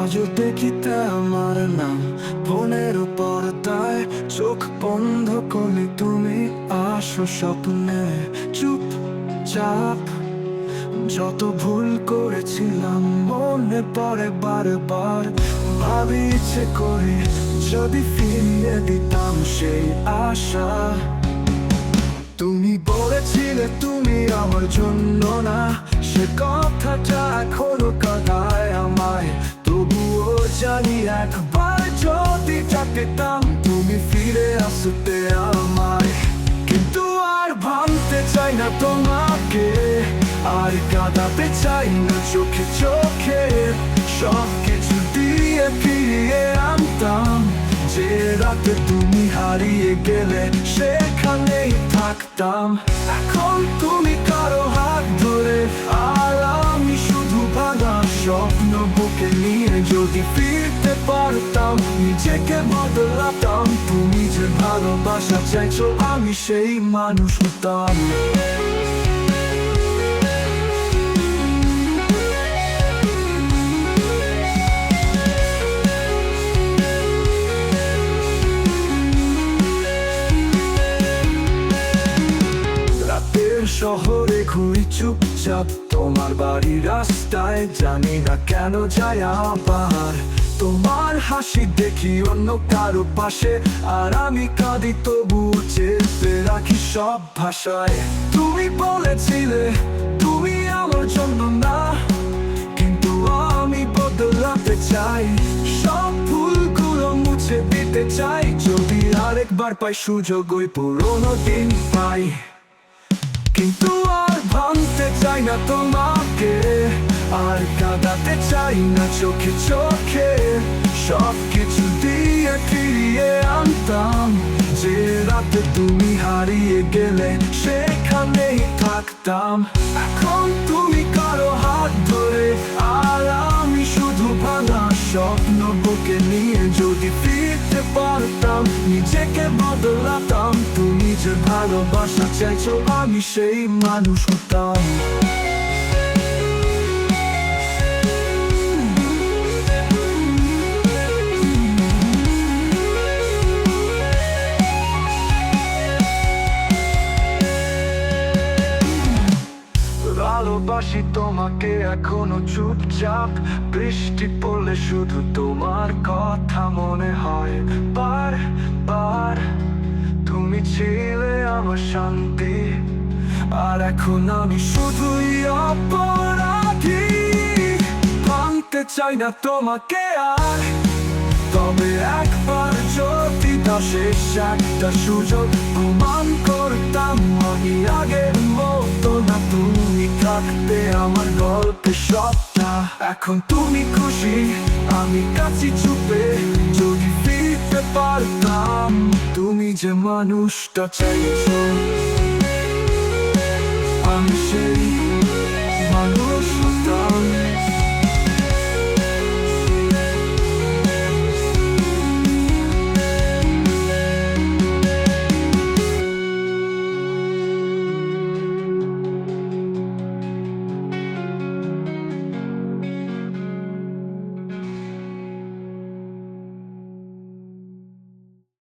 আজও দেখিতে আমার নাম ফোনের পর্দায় চোখ বন্ধ করলে তুমি আসো স্বপ্নে। চুপ চাপ, যত ভুল করেছিলাম মনে পড়ে বারবার। ভাবি ইচ্ছে করে যদি ফিরিয়ে দিতাম সেই আশা। তুমি বলেছিলে তুমি আমার জন্য না, সে কথাটা এখনও কাদায় আমায় একবার যদি চাকতাম তুমি ফিরে আসতে আমায়। কিন্তু আর ভাঙতে চাই না তোমাকে, আর কাঁদাতে চাই না চোখে চোখে। সব কিছু দিয়ে ফিরিয়ে আনতাম, যে রাতে তুমি হারিয়ে গেলে সেখানেই থাকতাম। এখন তুমি বুকে নিয়ে যদি ফিরতে পারতাম, নিজেকে বদলাতাম। তুমি যে ভালোবাসা চাইছো, আমি সেই মানুষ হতাম। শহরে ঘুরি চুপচাপ তোমার বাড়ির রাস্তায়। জানি না কেন যায় আবার। তোমার হাসি দেখি অন্য কারও পাশে। আর আমি কাঁদি তবু চেপে রাখি সব ভাষায়। তুমি বলেছিলে, তুমি আমার জন্য না। কিন্তু আমি বদলাতে চাই। সব ভুলগুলো মুছে দিতে চাই। যদি আরেকবার পাই সুযোগ ওই পুরোনো দিন পাই। কিন্তু ভাঙতে চাই না তোমাকে, আর কাঁদাতে চাই না চোখে চোখে। সব কিছু দিয়ে ফিরিয়ে আনতাম, যে রাতে তুমি হারিয়ে গেলে সেখানেই থাকতাম। এখন তুমি কারও হাত ধরে, আর আমি শুধু ভাঙা স্বপ্ন বুকে নিয়ে যদি ফিরতে পারতাম, নিজেকে বদলাতাম। ভালোবাসা চাইছো আমি সেই মানুষ হতাম ভালোবাসি তোমাকে এখনও চুপচাপ, বৃষ্টি পড়লে শুধু তোমার কথা মনে হয়। বার বার শান্তি আর এখন আমি শুধুই অপরাধী। চাই না তোমাকে আর। তবে একবার যদি শেষ, একটা সুযোগ প্রমাণ করতাম। আমি আগের মতো না, তুমি থাকতে আমার গল্পে সবটা। এখন তুমি খুশি, আমি কাছে চুপে। পারতাম তুমি যে মানুষটা চাইছ। আমি সেই মানুষ